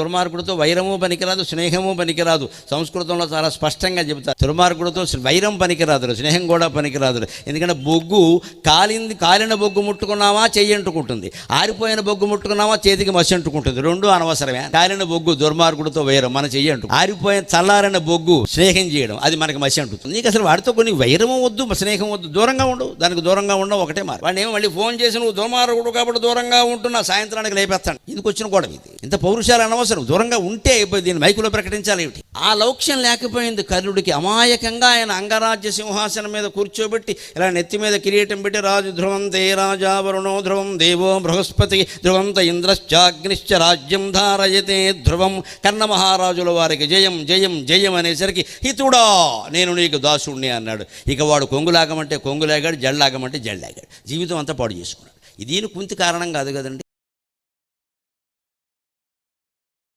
దుర్మార్గుడితో వైరము పనికిరాదు స్నేహము పనికిరాదు. సంస్కృతంలో చాలా స్పష్టంగా చెబుతారు దుర్మార్గుడితో వైరం పనికిరాదు స్నేహం కూడా పనికిరాదు ఎందుకంటే బొగ్గు కాలింది కాలిన బొగ్గు ముట్టుకున్నావా చెయ్యి అంటుకుంటుంది. ఆరిపోయిన బొగ్గు ముట్టుకున్నావా చేతికి మసి అంటుకుంటుంది. రెండు అనవసరమే. కాలిన బొగ్గు దుర్మార్గుడితో వైరం మన చెయ్యి అంటు ఆరిపోయిన చల్లారిన బొగ్గు స్నేహం చేయడం అది మనకి మసి అంటుతుంది. నీకు అసలు వాడితో కొన్ని వైరము వద్దు స్నేహం వద్దు దూరంగా ఉండు. దానికి దూరంగా ఉండవు ఒకటే మారు వాడిని ఏమో మళ్ళీ ఫోన్ చేసి నువ్వు దుర్మార్గుడు కాబట్టి దూరంగా ఉంటున్నా సాయంత్రానికి లేపేస్తాను. ఎందుకు వచ్చిన గొడవ ఇది? ఇంత పౌరుషాలు అనవసరం దూరంగా ఉంటే దీన్ని మైకులో ప్రకటించాలి ఏమిటి? ఆ లౌక్ష్యం లేకపోయింది. కర్ణుడికి అమాయకంగా ఆయన అంగరాజ్య సింహాసనం మీద కూర్చోబెట్టి ఇలా నెత్తి మీద కిరీటం పెట్టి రాజు ధ్రువం దే రాజా వరుణో ధ్రువం దేవో బృహస్పతి ధ్రువంత ఇంద్రశ్చాగ్నిశ్చ రాజ్యం ధారయతే ధ్రువం కర్ణ మహారాజుల వారికి జయం జయం జయం అనేసరికి హితుడా నేను నీకు దాసుణ్ణి అన్నాడు. ఇక వాడు కొంగులాగమంటే కొంగులాగాడు జల్లాగమంటే జల్లాగాడు జీవితం అంతా పాడు చేసుకున్నాడు. ఇది కుంతి కారణం కాదు కదండి.